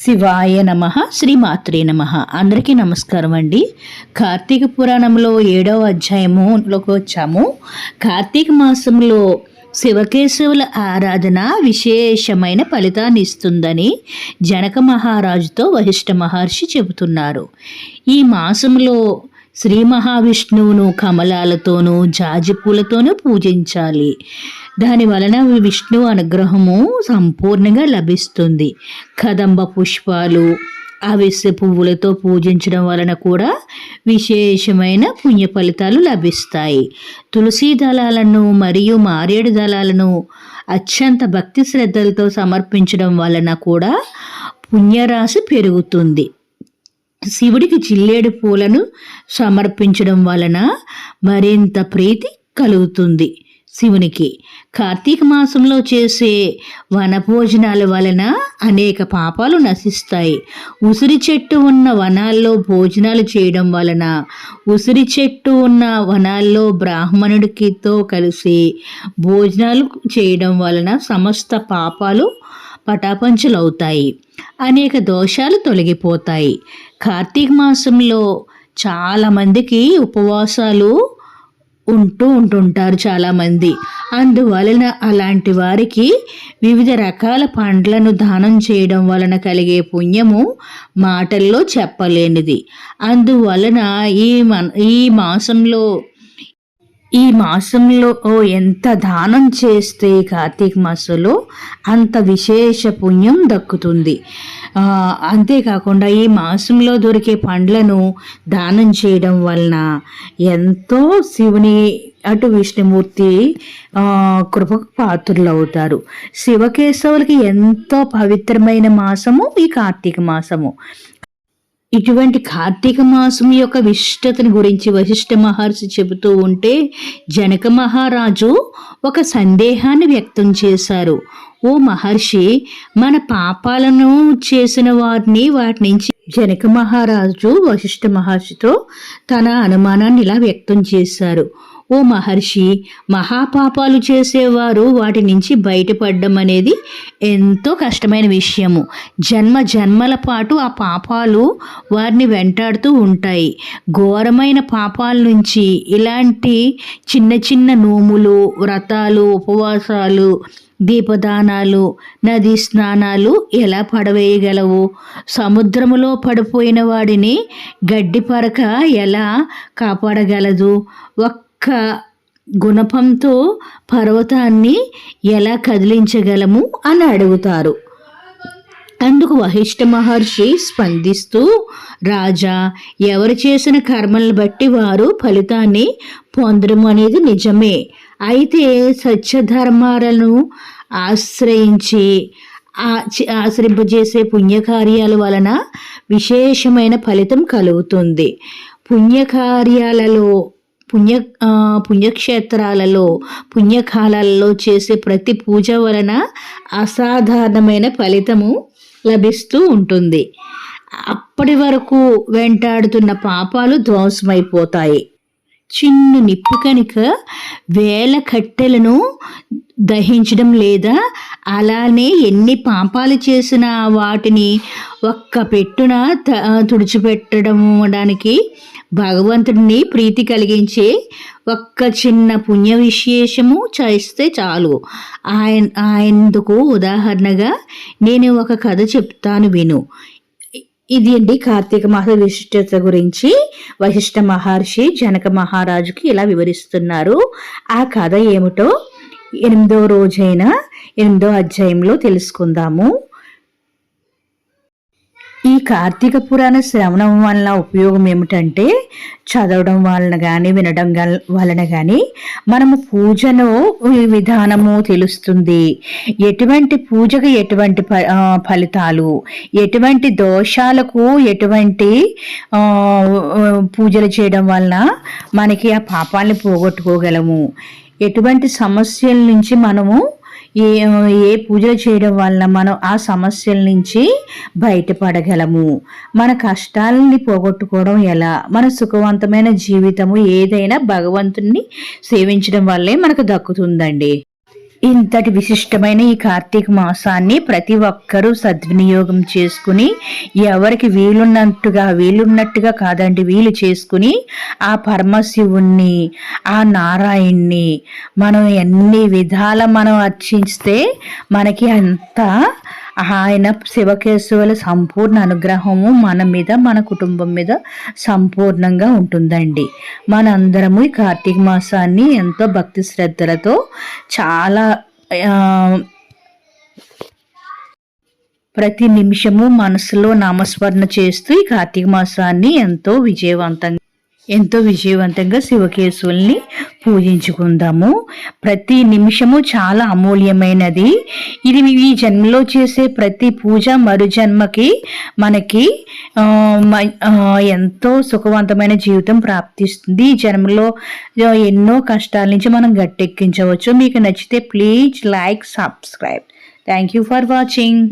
శివాయ నమ శ్రీమాత్రే నమ. అందరికీ నమస్కారం అండి. కార్తీక పురాణంలో ఏడవ అధ్యాయములోకి వచ్చాము. కార్తీక మాసంలో శివకేశవుల ఆరాధన విశేషమైన ఫలితాన్ని ఇస్తుందని జనక మహారాజుతో వశిష్ఠ మహర్షి చెబుతున్నారు. ఈ మాసంలో శ్రీ మహావిష్ణువును కమలాలతోనూ జాజిపూలతోనూ పూజించాలి. దాని వలన విష్ణు అనుగ్రహము సంపూర్ణంగా లభిస్తుంది. కదంబ పుష్పాలు అవిసె పువ్వులతో పూజించడం వలన కూడా విశేషమైన పుణ్య ఫలితాలు లభిస్తాయి. తులసి దళాలను మరియు మారేడు దళాలను అత్యంత భక్తి శ్రద్ధలతో సమర్పించడం వలన కూడా పుణ్యరాశి పెరుగుతుంది. శివుడికి జిల్లేడు పూలను సమర్పించడం వలన మరింత ప్రీతి కలుగుతుంది శివునికి. కార్తీక మాసంలో చేసే వనభోజనాల వలన అనేక పాపాలు నశిస్తాయి. ఉసిరి చెట్టు ఉన్న వనాల్లో భోజనాలు చేయడం వలన ఉసిరి చెట్టు ఉన్న వనాల్లో బ్రాహ్మణుడికితో కలిసి భోజనాలు చేయడం వలన సమస్త పాపాలు పటాపంచులవుతాయి. అనేక దోషాలు తొలగిపోతాయి. కార్తీక మాసంలో చాలామందికి ఉపవాసాలు ఉంటూ ఉంటుంటారు చాలామంది. అందువలన అలాంటి వారికి వివిధ రకాల పండ్లను దానం చేయడం వలన కలిగే పుణ్యము మాటల్లో చెప్పలేనిది. అందువలన ఈ మన ఈ మాసంలో ఈ మాసంలో ఎంత దానం చేస్తే కార్తీక మాసంలో అంత విశేష పుణ్యం దక్కుతుంది. అంతేకాకుండా ఈ మాసంలో దొరికే పండ్లను దానం చేయడం వలన ఎంతో శివుని అటు విష్ణుమూర్తి కృపకు పాత్రులు అవుతారు శివకేశవులకి ఎంతో పవిత్రమైన మాసము ఈ కార్తీక మాసము. ఇటువంటి కార్తీక మాసం యొక్క విశిష్టతను గురించి వశిష్ఠ మహర్షి చెబుతూ ఉంటే జనక మహారాజు ఒక సందేహాన్ని వ్యక్తం చేశారు. ఓ మహర్షి మన పాపాలను చేసిన వారిని వాటి నుంచి జనక మహారాజు వశిష్ఠ మహర్షితో తన అనుమానాన్ని ఇలా వ్యక్తం చేశారు. ఓ మహర్షి మహాపాపాలు చేసేవారు వాటి నుంచి బయటపడడం అనేది ఎంతో కష్టమైన విషయము. జన్మ జన్మల పాటు ఆ పాపాలు వారిని వెంటాడుతూ ఉంటాయి. ఘోరమైన పాపాల నుంచి ఇలాంటి చిన్న చిన్న నోములు వ్రతాలు ఉపవాసాలు దీపదానాలు నదీ స్నానాలు ఎలా పడవేయగలవు? సముద్రములో పడిపోయిన వాడిని గడ్డి పరక ఎలా కాపాడగలదు? ఒక్క గుణపంతో పర్వతాన్ని ఎలా కదిలించగలము అని అడుగుతారు. అందుకు వహిష్ఠ మహర్షి స్పందిస్తూ రాజా ఎవరు చేసిన కర్మలను బట్టి వారు ఫలితాన్ని పొందడం అనేది నిజమే. అయితే సత్యధర్మాలను ఆశ్రయించి ఆశ్రింపజేసే పుణ్యకార్యాల వలన విశేషమైన ఫలితం కలుగుతుంది. పుణ్యకార్యాలలో పుణ్య పుణ్యక్షేత్రాలలో పుణ్యకాలాలలో చేసే ప్రతి పూజ వలన అసాధారణమైన ఫలితము లభిస్తూ ఉంటుంది. అప్పటి వరకు వెంటాడుతున్న పాపాలు ధ్వంసమైపోతాయి. చిన్న నిప్పు కనుక వేల కట్టెలను దహించడం లేదా అలానే ఎన్ని పాపాలు చేసినా వాటిని ఒక్క పెట్టున తుడిచిపెట్టడానికి భగవంతుడిని ప్రీతి కలిగించే ఒక్క చిన్న పుణ్య విశేషము చేస్తే చాలు. ఆయన ఆయనకు ఉదాహరణగా నేను ఒక కథ చెప్తాను విను. ఇది అండి కార్తీక మాస విశిష్టత గురించి వశిష్ఠ మహర్షి జనక మహారాజుకి ఇలా వివరిస్తున్నారు. ఆ కథ ఏమిటో ఎనిమిదో రోజైన ఎనిమిదో అధ్యాయంలో తెలుసుకుందాము. ఈ కార్తీక పురాణ శ్రవణం వలన ఉపయోగం ఏమిటంటే చదవడం వలన కానీ వినడం వలన కానీ మనము పూజను విధానము తెలుస్తుంది. ఎటువంటి పూజకు ఎటువంటి ఫలితాలు? ఎటువంటి దోషాలకు ఎటువంటి పూజలు చేయడం వలన మనకి ఆ పాపాలను పోగొట్టుకోగలము? ఎటువంటి సమస్యల నుంచి మనము ఏ ఏ పూజలు చేయడం వలన మనం ఆ సమస్యల నుంచి బయటపడగలము? మన కష్టాలని పోగొట్టుకోవడం ఎలా? మన సుఖవంతమైన జీవితము ఏదైనా భగవంతుణ్ణి సేవించడం వల్లే మనకు దక్కుతుందండి. ఇంతటి విశిష్టమైన ఈ కార్తీక మాసాన్ని ప్రతి ఒక్కరూ సద్వినియోగం చేసుకుని ఎవరికి వీలున్నట్టుగా వీలున్నట్టుగా కాదండి వీలు చేసుకుని ఆ పరమశివుణ్ణి ఆ నారాయణ్ణి మనం ఎన్ని విధాల మనం అర్చిస్తే మనకి అంత ఆయన శివకేశవుల సంపూర్ణ అనుగ్రహము మన మీద మన కుటుంబం మీద సంపూర్ణంగా ఉంటుందండి. మనందరము ఈ కార్తీక మాసాన్ని ఎంతో భక్తి శ్రద్ధలతో చాలా ప్రతి నిమిషము మనసులో నామస్మరణ చేస్తూ ఈ కార్తీక మాసాన్ని ఎంతో విజయవంతంగా ఎంతో విజయవంతంగా శివకేశవుల్ని పూజించుకుందాము. ప్రతి నిమిషము చాలా అమూల్యమైనది. ఇది ఈ జన్మలో చేసే ప్రతి పూజ మరు జన్మకి మనకి మ- ఎంతో సుఖవంతమైన జీవితం ప్రాప్తిస్తుంది. ఈ జన్మలో ఎన్నో కష్టాల నుంచి మనం గట్టెక్కించవచ్చు. మీకు నచ్చితే please like subscribe. Thank you for watching